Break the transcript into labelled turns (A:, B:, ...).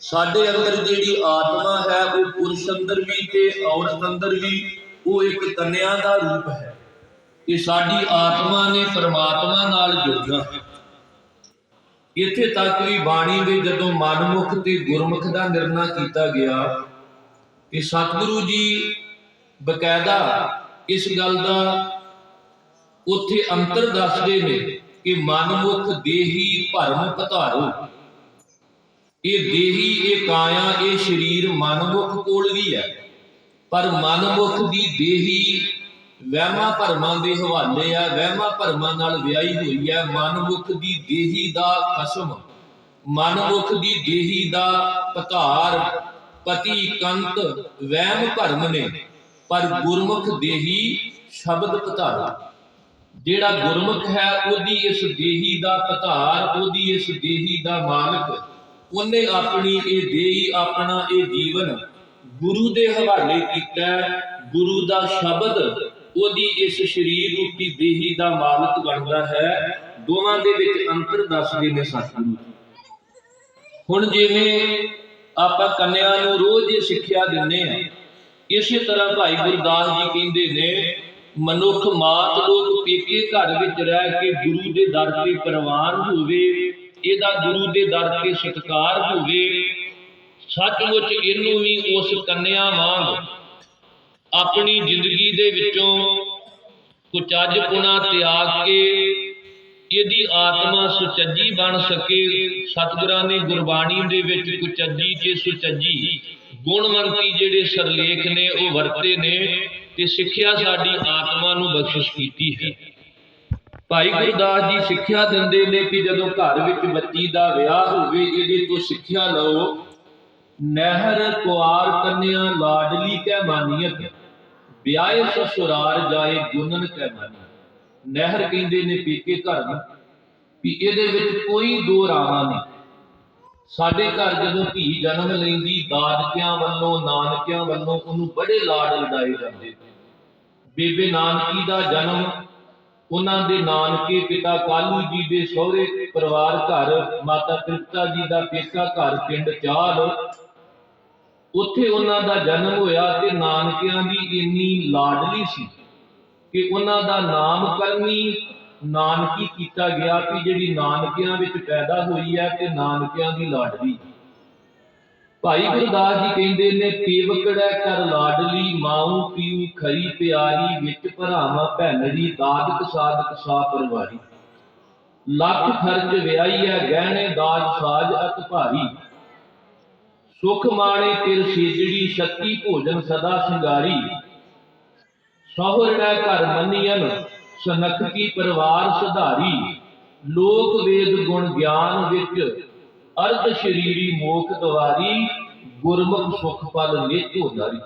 A: ਸਾਡੇ ਅੰਦਰ ਜਿਹੜੀ ਆਤਮਾ ਹੈ, ਉਹ ਪੁਰਸ਼ ਅੰਦਰ ਵੀ ਤੇ ਔਰਤ ਅੰਦਰ ਵੀ, ਉਹ ਇੱਕ ਕੰਨਿਆ ਦਾ ਰੂਪ ਹੈ। ਕਿ ਸਾਡੀ ਆਤਮਾ ਨੇ ਪਰਮਾਤਮਾ ਨਾਲ ਜੁੜਨਾ ਇੱਥੇ ਤੱਕ ਵੀ ਬਾਣੀ ਵਿੱਚ ਜਦੋਂ ਮਨਮੁਖ ਤੇ ਗੁਰਮੁਖ ਦਾ ਨਿਰਣਾ ਕੀਤਾ ਗਿਆ ਕਿ ਸਤਿਗੁਰੂ ਜੀ ਬਕਾਇਦਾ ਇਸ ਗੱਲ ਦਾ ਉੱਥੇ ਅੰਤਰ ਦੱਸਦੇ ਨੇ ਕਿ ਮਨਮੁਖ ਦੇਹੀ ਭਰਮ ਪਧਾਰੋ ਇਹ ਦੇਹੀ, ਇਹ ਕਾਇਆ, ਇਹ ਸਰੀਰ ਮਨਮੁਖ ਕੋਲ ਵੀ ਹੈ। ਪਰ ਮਨਮੁਖ ਦੀ ਦੇਹੀ ਵਹਿਮਾਂ ਭਰਮਾਂ ਦੇ ਹਵਾਲੇ ਆ, ਵਹਿਮਾਂ ਭਰਮਾਂ ਨਾਲ ਵਿਆਹੀ ਹੋਈ ਹੈ। ਮਨਮੁਖ ਦੀ ਦੇਹੀ ਦਾ ਖਸਮ, ਮਨਮੁਖ ਦੀ ਦੇਹੀ ਦਾ ਪਧਾਰ ਪਤੀ ਕੰਤ ਵਹਿਮ ਭਰਮ ਨੇ, ਪਰ ਗੁਰਮੁਖ ਦੇਹੀ ਸ਼ਬਦ ਪਧਾਰਾ ਜਿਹੜਾ ਗੁਰਮੁਖ ਹੈ, ਉਹਦੀ ਇਸ ਦੇਹੀ ਦਾ ਪਤਾਰ, ਉਹਦੀ ਇਸ ਦੇਹੀ ਦਾ ਮਾਲਕ ਉਹਨੇ ਆਪਣੀ ਇਹ ਦੇਹੀ ਆਪਣਾ ਇਹ ਜੀਵਨ ਗੁਰੂ ਦੇ ਹਵਾਲੇ ਕੀਤਾ ਗੁਰੂ ਦਾ ਸ਼ਬਦ ਉਹਦੀ ਇਸ ਸਰੀਰ ਰੂਪੀ ਦੇਹੀ ਦਾ ਮਾਲਕ ਬਣਦਾ ਹੈ। ਦੋਵਾਂ ਦੇ ਵਿੱਚ ਅੰਤਰ ਦੱਸਦੇ ਨੇ ਸਤਿਗੁਰੂ। ਹੁਣ ਜਿਵੇਂ ਆਪਾਂ ਕੰਨਿਆ ਨੂੰ ਰੋਜ਼ ਇਹ ਸਿੱਖਿਆ ਦਿੰਦੇ ਆ ਇਸੇ ਤਰ੍ਹਾਂ ਭਾਈ ਗੁਰਦਾਸ ਜੀ ਕਹਿੰਦੇ ਨੇ, ਮਨੁੱਖ ਮਾਤ ਲੋਕ ਪੇਕੇ ਘਰ ਵਿੱਚ ਰਹਿ ਕੇ ਗੁਰੂ ਦੇ ਦਰ ਤੇ ਪ੍ਰਵਾਨ ਹੋਵੇ ਇਹਦਾ ਗੁਰੂ ਦੇ ਦਰ ਤੇ ਸਤਿਕਾਰ ਹੋਵੇ, ਸੱਚਮੁੱਚ ਇਹਨੂੰ ਵੀ ਉਸ ਕੰਨਿਆ ਵਾਂਗ ਆਪਣੀ ਜ਼ਿੰਦਗੀ ਦੇ ਵਿੱਚੋਂ ਕੁਚੱਜ ਪੁਣਾ ਤਿਆਗ ਕੇ ਇਹਦੀ ਆਤਮਾ ਸੁਚੱਜੀ ਬਣ ਸਕੇ। ਸਤਿਗੁਰਾਂ ਨੇ ਗੁਰਬਾਣੀ ਦੇ ਵਿੱਚ ਕੁਚੱਜੀ ਤੇ ਸੁਚੱਜੀ ਗੁਣਵੰਤੀ ਜਿਹੜੇ ਸਰਲੇਖ ਨੇ ਉਹ ਵਰਤੇ ਨੇ ਤੇ ਸਿੱਖਿਆ ਸਾਡੀ ਆਤਮਾ ਨੂੰ ਬਖਸ਼ਿਸ਼ ਕੀਤੀ ਹੈ। ਭਾਈ ਗੁਰਦਾਸ ਜੀ ਸਿੱਖਿਆ ਦਿੰਦੇ ਨੇ ਕਿ ਜਦੋਂ ਘਰ ਵਿੱਚ ਬੱਚੀ ਦਾ ਵਿਆਹ ਹੋਵੇ ਇਹਦੇ ਤੋਂ ਸਿੱਖਿਆ ਲਓ, ਨਹਿਰ ਕੁਆਰ ਕੰਨਿਆ, ਲਾਡਲੀ ਕੈ ਮਾਨੀਅਤ, ਵਿਆਹੇ ਸਸੁਰਾਰ ਜਾਏ ਗੁਨਨ ਕੈ ਮਾਨੀਅਤ। ਨਹਿਰ ਕਹਿੰਦੇ ਨੇ ਪੀਕੇ ਘਰ ਨੂੰ ਵੀ ਇਹਦੇ ਵਿੱਚ ਕੋਈ ਦੋ ਰਾਵਾਂ ਨਹੀਂ। ਸਾਡੇ ਘਰ ਜਦੋਂ ਧੀ ਜਨਮ ਲੈਂਦੀ, ਦਾਦਕਿਆਂ ਵੱਲੋਂ, ਨਾਨਕਿਆਂ ਵੱਲੋਂ ਉਹਨੂੰ ਬੜੇ ਲਾਡ ਲਡਾਏ ਜਾਂਦੇ ਬੇਬੇ ਨਾਨਕੀ ਦਾ ਜਨਮ ਉਹਨਾਂ ਦੇ ਨਾਨਕੇ ਪਿਤਾ ਕਾਲੂ ਜੀ ਦੇ ਸਹੁਰੇ ਪਰਿਵਾਰ ਘਰ, ਮਾਤਾ ਤ੍ਰਿਪਤਾ ਜੀ ਦਾ ਪੇਕਾ ਘਰ ਪਿੰਡ ਚਾਲ ਉੱਥੇ ਉਹਨਾਂ ਦਾ ਜਨਮ ਹੋਇਆ ਤੇ ਨਾਨਕਿਆਂ ਦੀ ਇੰਨੀ ਲਾਡਲੀ ਸੀ ਕਿ ਉਹਨਾਂ ਦਾ ਨਾਮਕਰਨੀ ਨਾਨਕੀ ਕੀਤਾ ਗਿਆ ਕਿ ਜਿਹੜੀ ਨਾਨਕਿਆਂ ਵਿੱਚ ਪੈਦਾ ਹੋਈ ਹੈ ਤੇ ਨਾਨਕਿਆਂ ਦੀ ਲਾਡਲੀ। ਭਾਈ ਗੁਰਦਾਸ ਜੀ ਕਹਿੰਦੇ ਨੇ, ਪੀਵਕੜੈ ਕਰ ਲਾਡਲੀ ਮਾਉ ਪੀਉ ਖਰੀ ਪਿਆਰੀ ਵਿੱਚ ਭਰਾਵਾਂ ਭੈਣੜੀ ਦਾਦਕ ਸਾਧਕ ਸਾ ਪਰਵਾਰੀ ਲੱਖ ਖਰਚ ਵਿਆਹੀ ਹੈ, ਗਹਿਣੇ ਦਾਜ ਸਾਜ ਅਤ ਭਾਰੀ। ਸੁਖ ਮਾਣੇ ਤਿਲ ਸੇਜੜੀ, ਸ਼ਕਤੀ ਭੋਜਨ ਸਦਾ ਸ਼ਿੰਗਾਰੀ। ਸਹੁਰੜੈ ਘਰ ਮੰਨੀਐਨ ਸਨਖ ਪਰਿਵਾਰ ਸੁਧਾਰੀ। ਲੋਕ ਵੇਦ ਗੁਣ ਗਿਆਨ ਵਿੱਚ, ਅਰਧ ਸ਼ਰੀਰੀ ਮੋਖ ਦਵਾਰੀ ਗੁਰਮੁਖ ਸੁਖ ਪਲ ਨਿਤ ਉਦਾਰੀ